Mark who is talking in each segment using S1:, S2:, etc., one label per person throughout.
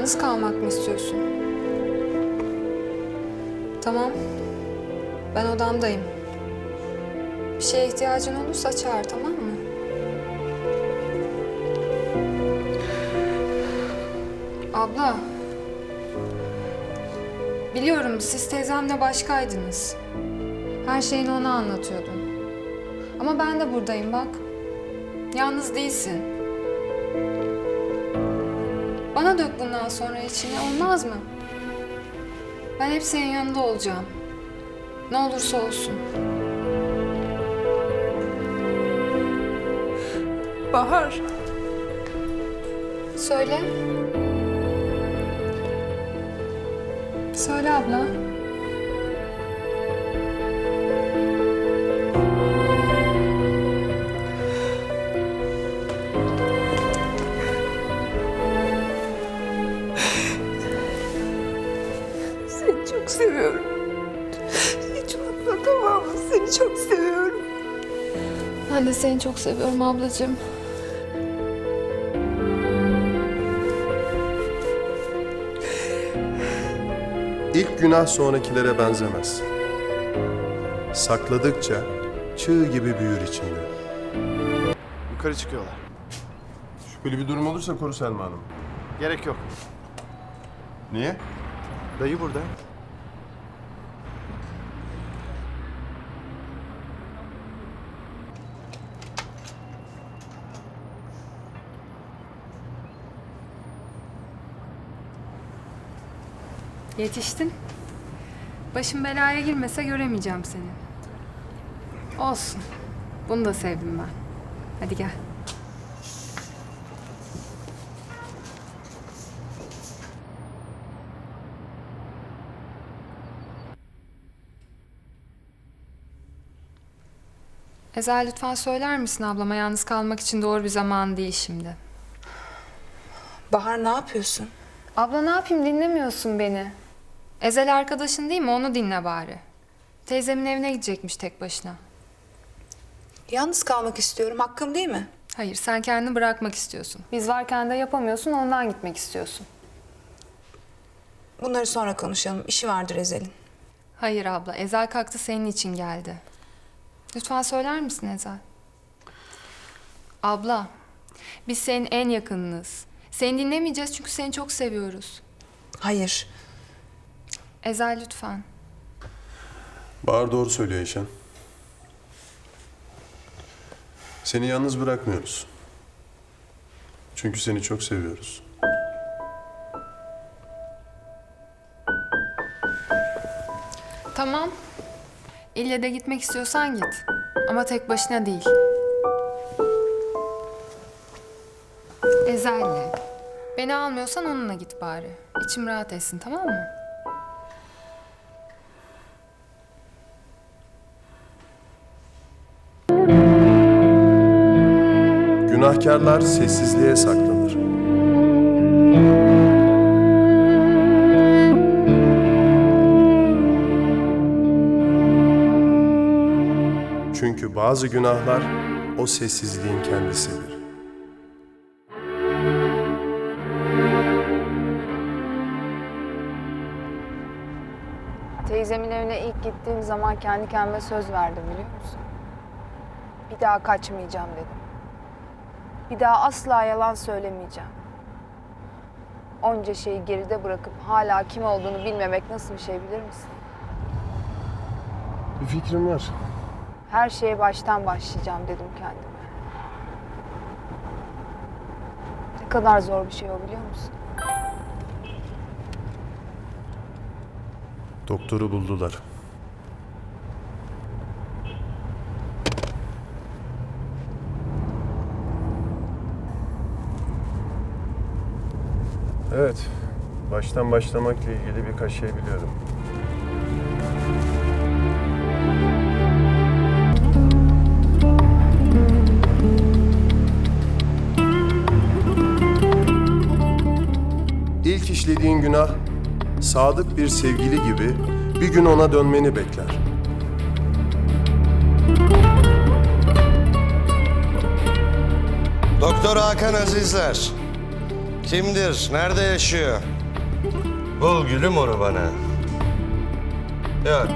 S1: Yalnız kalmak mı istiyorsun? Tamam. Ben odamdayım. Bir şeye ihtiyacın olursa çağır tamam mı? Abla. Biliyorum siz teyzemle başkaydınız. Her şeyini ona anlatıyordun. Ama ben de buradayım bak. Yalnız değilsin. Bana dök bundan sonra içine olmaz mı? Ben hep senin yanında olacağım. Ne olursa olsun.
S2: Bahar.
S1: Söyle. Söyle abla.
S2: Seviyorum. Hiç unutma tamam mı? Seni çok seviyorum.
S1: Ben de seni çok seviyorum ablacığım.
S3: İlk günah sonrakilere benzemez. Sakladıkça çığ gibi büyür içinde.
S4: Yukarı çıkıyorlar.
S3: Şüpheli bir durum olursa koru Selma Hanım.
S4: Gerek yok.
S3: Niye?
S4: Dayı burada.
S1: Yetiştin. Başım belaya girmese göremeyeceğim seni. Olsun. Bunu da sevdim ben. Hadi gel. Ezel lütfen söyler misin ablama yalnız kalmak için doğru bir zaman değil şimdi.
S2: Bahar ne yapıyorsun?
S1: Abla ne yapayım dinlemiyorsun beni. Ezel arkadaşın değil mi onu dinle bari. Teyzemin evine gidecekmiş tek başına.
S2: Yalnız kalmak istiyorum. Hakkım değil mi?
S1: Hayır sen kendini bırakmak istiyorsun. Biz varken de yapamıyorsun ondan gitmek istiyorsun.
S2: Bunları sonra konuşalım. İşi vardır Ezel'in.
S1: Hayır abla Ezel kalktı senin için geldi. Lütfen söyler misin Ezel? Abla biz senin en yakınınız. Seni dinlemeyeceğiz çünkü seni çok seviyoruz.
S2: Hayır.
S1: Ezel lütfen.
S3: Bahar doğru söylüyor Eşen. Seni yalnız bırakmıyoruz. Çünkü seni çok seviyoruz.
S1: Tamam. İlle de gitmek istiyorsan git. Ama tek başına değil. Ezel'le. Beni almıyorsan onunla git bari. İçim rahat etsin tamam mı?
S3: Günahkarlar sessizliğe saklanır. Çünkü bazı günahlar o sessizliğin kendisidir.
S5: Teyzemin evine ilk gittiğim zaman kendi kendime söz verdim biliyor musun? Bir daha kaçmayacağım dedim. Bir daha asla yalan söylemeyeceğim. Onca şeyi geride bırakıp hala kim olduğunu bilmemek nasıl bir şey bilir misin?
S3: Bir fikrim var.
S5: Her şeye baştan başlayacağım dedim kendime. Ne kadar zor bir şey o biliyor musun?
S3: Doktoru buldular. Evet, baştan başlamakla ilgili birkaç şey biliyorum. İlk işlediğin günah sadık bir sevgili gibi bir gün ona dönmeni bekler.
S6: Doktor Hakan Azizler. Kimdir? Nerede yaşıyor? Bul gülüm onu bana. Yok,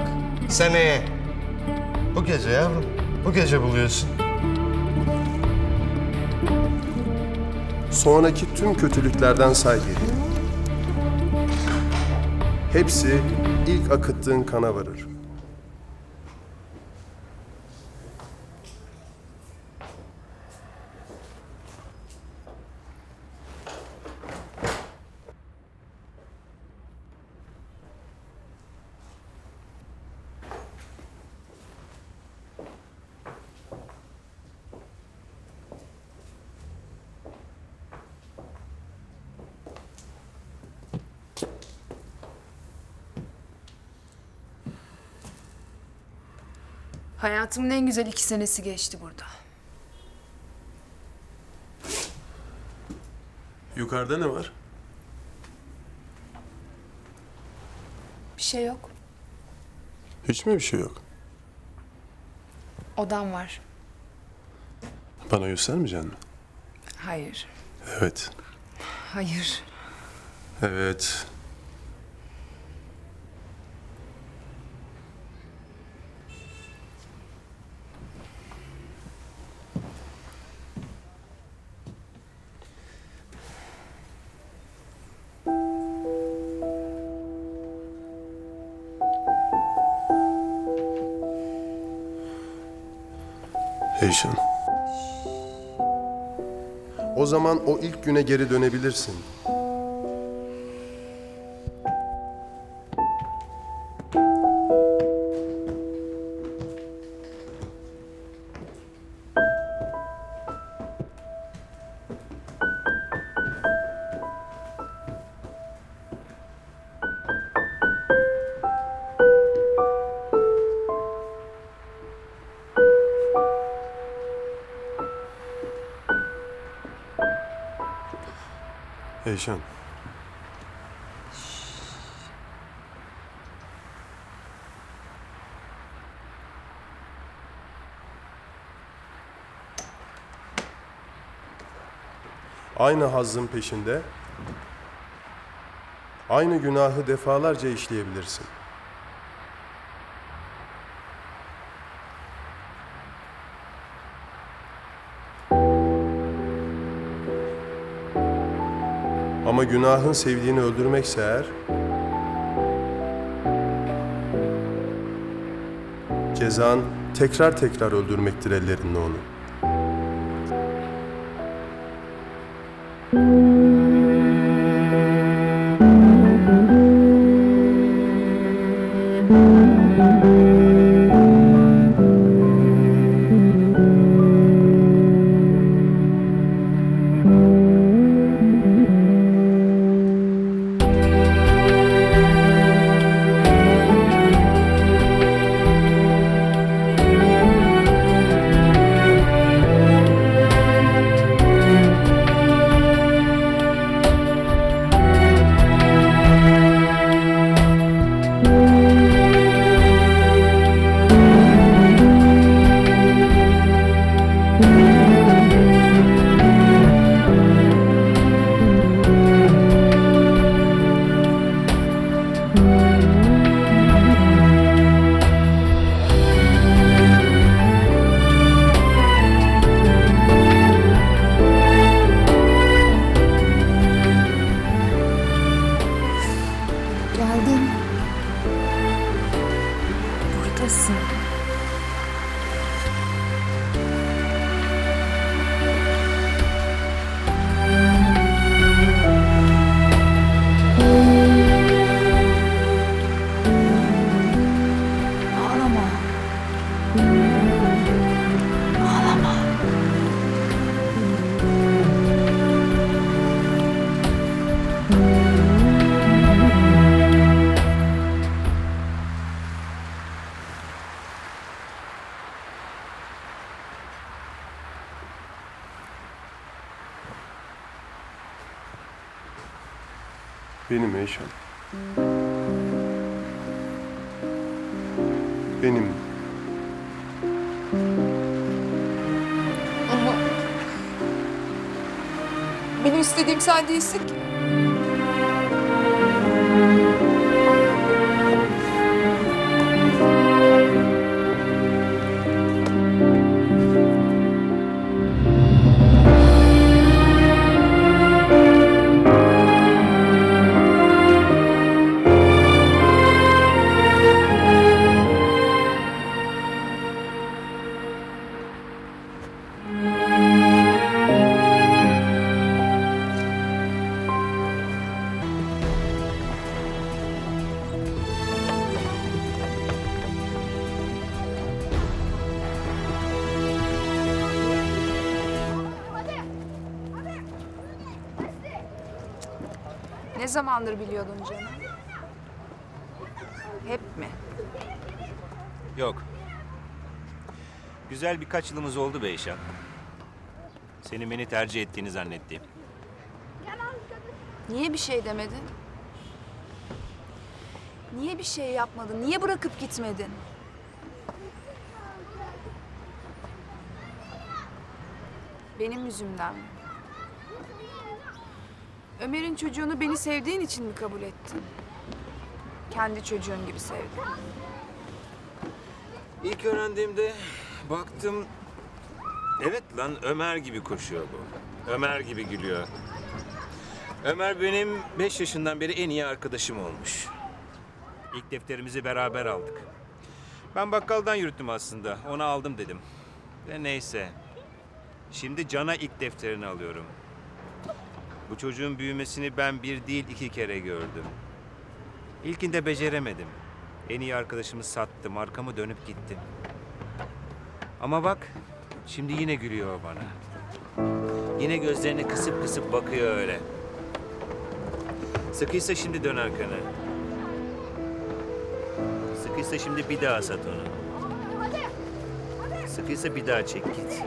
S6: seneye. Bu gece yavrum, bu gece buluyorsun.
S3: Sonraki tüm kötülüklerden say geriye. Hepsi ilk akıttığın kana varır.
S5: Hayatımın en güzel iki senesi geçti burada.
S3: Yukarıda ne var?
S5: Bir şey yok.
S3: Hiç mi bir şey yok?
S5: Odam var.
S3: Bana göstermeyeceksin mi?
S5: Hayır.
S3: Evet.
S5: Hayır.
S3: Evet. Eyşan. O zaman o ilk güne geri dönebilirsin. Eyşan. Aynı hazzın peşinde, aynı günahı defalarca işleyebilirsin. Günahın sevdiğini öldürmekse eğer, cezan tekrar tekrar öldürmektir ellerinle onu.
S1: İstediğim sen değilsin ki.
S5: Hep mi?
S7: Yok. Güzel birkaç yılımız oldu be Eyşan. Senin beni tercih ettiğini zannettiğim.
S5: Niye bir şey demedin? Niye bir şey yapmadın? Niye bırakıp gitmedin? Benim yüzümden mi? Ömer'in çocuğunu beni sevdiğin için mi kabul ettin? Kendi çocuğun gibi sevdin.
S7: İlk öğrendiğimde baktım... Evet lan Ömer gibi koşuyor bu. Ömer gibi gülüyor. Ömer benim beş yaşından beri en iyi arkadaşım olmuş. İlk defterimizi beraber aldık. Ben bakkaldan yürüttüm aslında. Onu aldım dedim. Ve neyse. Şimdi Can'a ilk defterini alıyorum. Bu çocuğun büyümesini ben bir değil iki kere gördüm. İlkinde beceremedim. En iyi arkadaşımı sattım, arkamı dönüp gittim. Ama bak, şimdi yine gülüyor bana. Yine gözlerini kısıp kısıp bakıyor öyle. Sıkıysa şimdi dön arkanı. Sıkıysa şimdi bir daha sat onu. Sıkıysa bir daha çek git.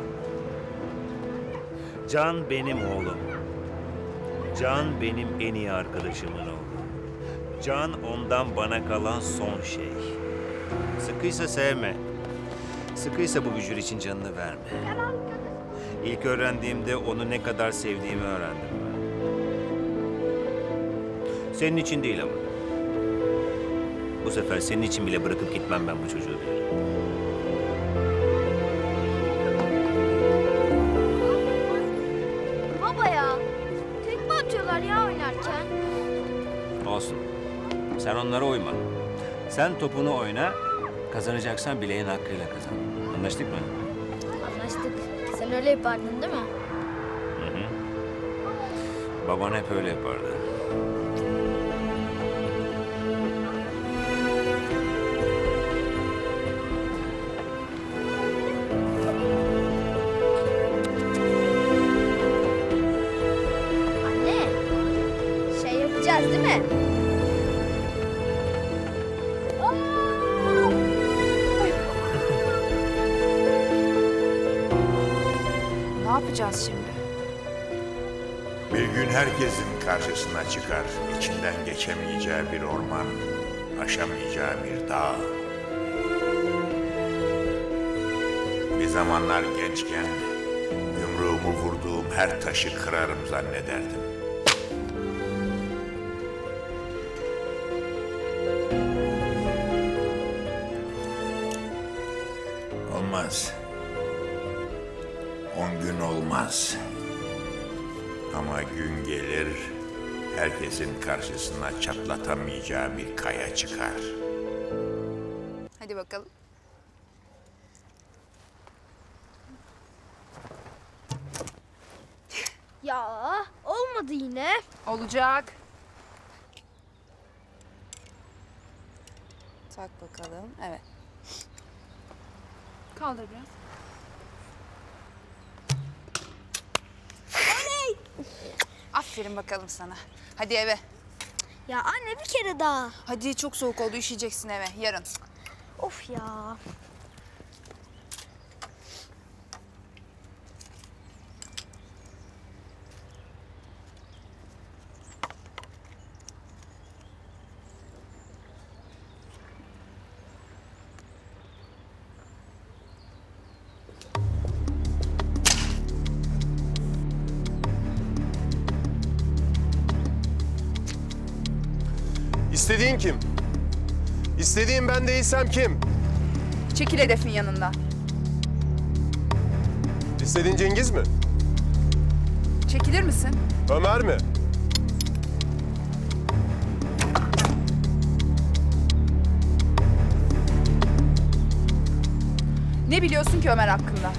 S7: Can benim oğlum. Can benim en iyi arkadaşımın oğlu. Can ondan bana kalan son şey. Sıkıysa sevme. Sıkıysa bu bücür için canını verme. İlk öğrendiğimde onu ne kadar sevdiğimi öğrendim ben. Senin için değil ama. Bu sefer senin için bile bırakıp gitmem ben bu çocuğu onlara uyma. Sen topunu oyna, kazanacaksan bileğin hakkıyla kazan. Anlaştık mı?
S8: Anlaştık. Sen öyle yapardın değil mi?
S7: Baban hep öyle yapardı.
S8: Yapacağız
S5: şimdi?
S9: Bir gün herkesin karşısına çıkar, içinden geçemeyeceği bir orman, aşamayacağı bir dağ. Bir zamanlar gençken yumruğumu vurduğum her taşı kırarım zannederdim. Olmaz. Olmaz. Ama gün gelir, herkesin karşısına çatlatamayacağı bir kaya çıkar.
S5: Hadi bakalım.
S8: Ya olmadı yine.
S5: Olacak. Tak bakalım. Evet. Kaldır biraz. Aferin bakalım sana. Hadi eve.
S8: Ya anne bir kere daha.
S5: Hadi çok soğuk oldu üşüyeceksin eve yarın.
S8: Of ya.
S3: İstediğin kim? İstediğin ben değilsem kim?
S5: Çekil hedefin yanından.
S3: İstediğin Cengiz mi?
S5: Çekilir misin?
S3: Ömer mi?
S5: Ne biliyorsun ki Ömer hakkında?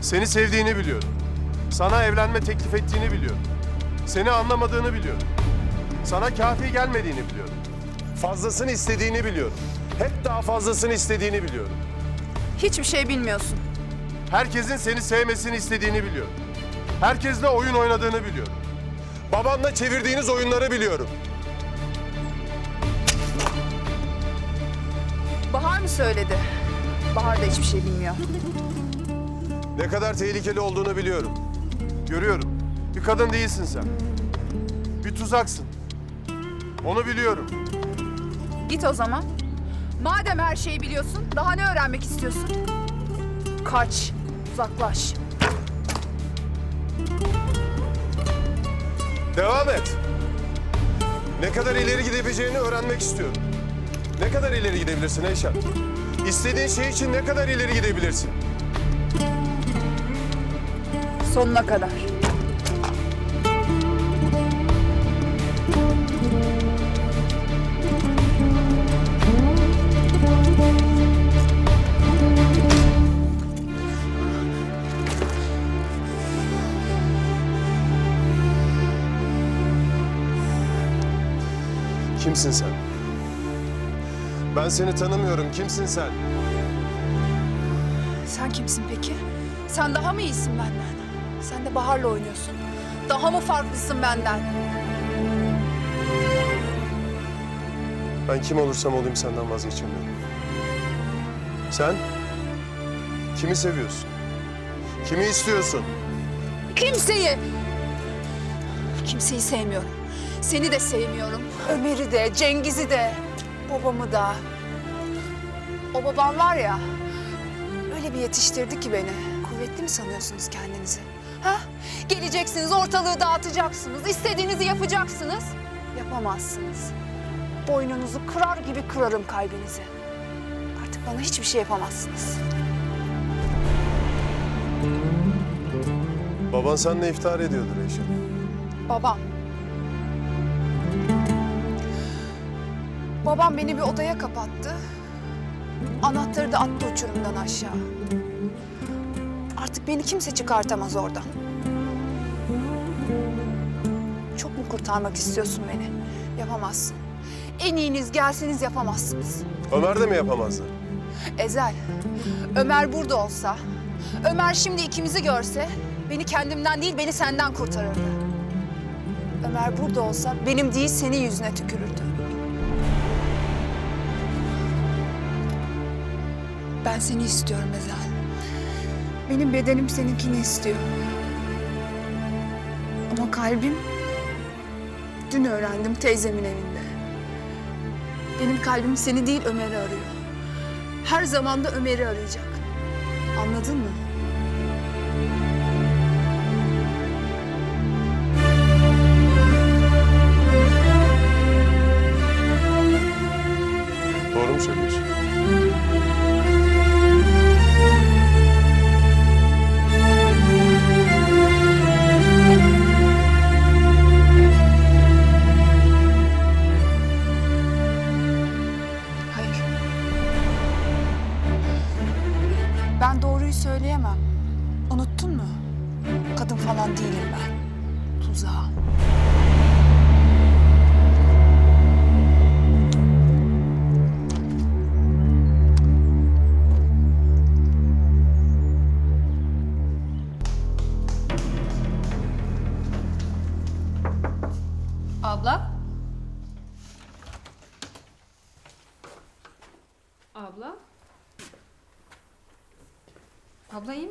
S3: Seni sevdiğini biliyorum. Sana evlenme teklif ettiğini biliyorum. Seni anlamadığını biliyorum. Sana kafi gelmediğini biliyorum. Fazlasını istediğini biliyorum. Hep daha fazlasını istediğini biliyorum.
S5: Hiçbir şey bilmiyorsun.
S3: Herkesin seni sevmesini istediğini biliyorum. Herkesle oyun oynadığını biliyorum. Babanla çevirdiğiniz oyunları biliyorum.
S5: Bahar mı söyledi? Bahar da hiçbir şey bilmiyor.
S3: Ne kadar tehlikeli olduğunu biliyorum. Görüyorum. Bir kadın değilsin sen. Bir tuzaksın. Onu biliyorum.
S5: Git o zaman. Madem her şeyi biliyorsun, daha ne öğrenmek istiyorsun? Kaç, uzaklaş.
S3: Devam et. Ne kadar ileri gidebileceğini öğrenmek istiyorum. Ne kadar ileri gidebilirsin Eyşan? İstediğin şey için ne kadar ileri gidebilirsin?
S5: Sonuna kadar.
S3: Kimsin sen? Ben seni tanımıyorum. Kimsin sen?
S5: Sen kimsin peki? Sen daha mı iyisin benden? Sen de Bahar'la oynuyorsun. Daha mı farklısın benden?
S3: Ben kim olursam olayım senden vazgeçemiyorum. Sen? Kimi seviyorsun? Kimi istiyorsun?
S5: Kimseyi! Kimseyi sevmiyorum. Seni de sevmiyorum. Ömer'i de, Cengiz'i de, babamı da. O babam var ya, öyle bir yetiştirdi ki beni. Kuvvetli mi sanıyorsunuz kendinizi? Ha? Geleceksiniz, ortalığı dağıtacaksınız, istediğinizi yapacaksınız. Yapamazsınız. Boynunuzu kırar gibi kırarım kalbinizi. Artık bana hiçbir şey yapamazsınız.
S3: Baban seninle iftihar ediyordur Eyşan.
S5: Babam. Babam beni bir odaya kapattı. Anahtarı da attı uçurumdan aşağı. Artık beni kimse çıkartamaz oradan. Çok mu kurtarmak istiyorsun beni? Yapamazsın. En iyiniz gelseniz yapamazsınız.
S3: Ömer de mi yapamazdı?
S5: Ezel, Ömer burada olsa, Ömer şimdi ikimizi görse beni kendimden değil beni senden kurtarırdı. Ömer burada olsa benim değil senin yüzüne tükürürdü. Ben seni istiyorum Ezel. Benim bedenim seninkini istiyor. Ama kalbim dün öğrendim teyzemin evinde. Benim kalbim seni değil Ömer'i arıyor. Her zaman da Ömer'i arayacak. Anladın mı?
S3: Doğru mu söylüyorsun?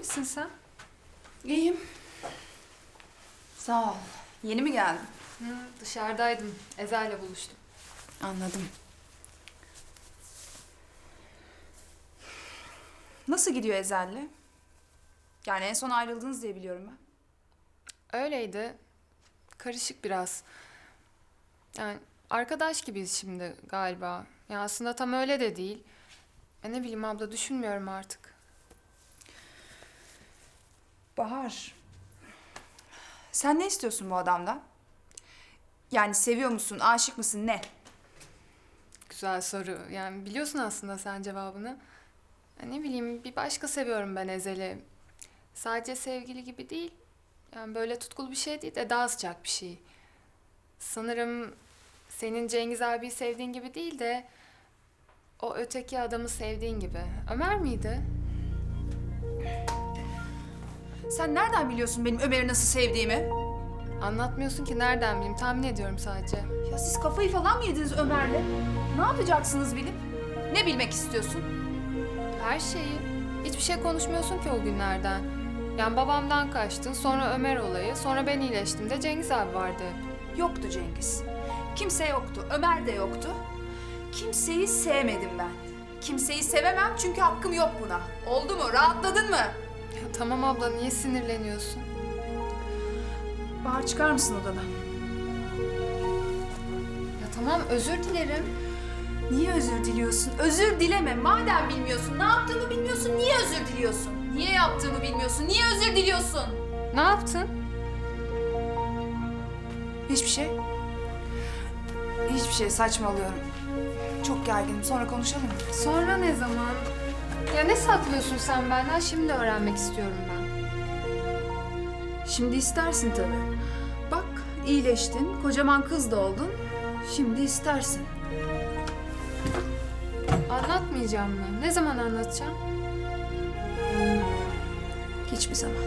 S1: Misin sen?
S5: İyiyim. Sağ ol. Yeni mi geldin?
S1: Hı, dışarıdaydım. Ezel'le buluştum.
S5: Anladım. Nasıl gidiyor Ezel'le? Yani en son ayrıldınız diye biliyorum ben.
S1: Öyleydi. Karışık biraz. Yani arkadaş gibiyiz şimdi galiba. Ya aslında tam öyle de değil. E ne bileyim abla düşünmüyorum artık.
S5: Bahar. Sen ne istiyorsun bu adamdan? Yani seviyor musun, aşık mısın, ne?
S1: Güzel soru. Yani biliyorsun aslında sen cevabını. Ya ne bileyim bir başka seviyorum ben Ezel'i. Sadece sevgili gibi değil. Yani böyle tutkulu bir şey değil de daha sıcak bir şey. Sanırım senin Cengiz abiyi sevdiğin gibi değil de o öteki adamı sevdiğin gibi. Ömer miydi?
S5: Sen nereden biliyorsun benim Ömer'i nasıl sevdiğimi?
S1: Anlatmıyorsun ki nereden bileyim tahmin ediyorum sadece.
S5: Ya siz kafayı falan mı yediniz Ömer'le? Ne yapacaksınız bilip? Ne bilmek istiyorsun?
S1: Her şeyi. Hiçbir şey konuşmuyorsun ki o günlerden. Yani babamdan kaçtın, sonra Ömer olayı, sonra ben iyileştim de Cengiz abi vardı.
S5: Yoktu Cengiz. Kimse yoktu. Ömer de yoktu. Kimseyi sevmedim ben. Kimseyi sevemem çünkü hakkım yok buna. Oldu mu? Rahatladın mı?
S1: Tamam abla niye sinirleniyorsun?
S5: Bahar çıkar mısın odadan?
S1: Ya tamam özür dilerim.
S5: Niye özür diliyorsun? Özür dileme. Madem bilmiyorsun, ne yaptığımı bilmiyorsun, niye özür diliyorsun? Niye yaptığımı bilmiyorsun, niye özür diliyorsun?
S1: Ne yaptın?
S5: Hiçbir şey. Hiçbir şey saçmalıyorum. Çok gerginim. Sonra konuşalım mı?
S1: Sonra ne zaman? Ya ne saklıyorsun sen benden? Şimdi öğrenmek istiyorum ben.
S5: Şimdi istersin tabii. Bak iyileştin, kocaman kız da oldun. Şimdi istersin.
S1: Anlatmayacağım mı? Ne zaman anlatacağım?
S5: Hiçbir zaman.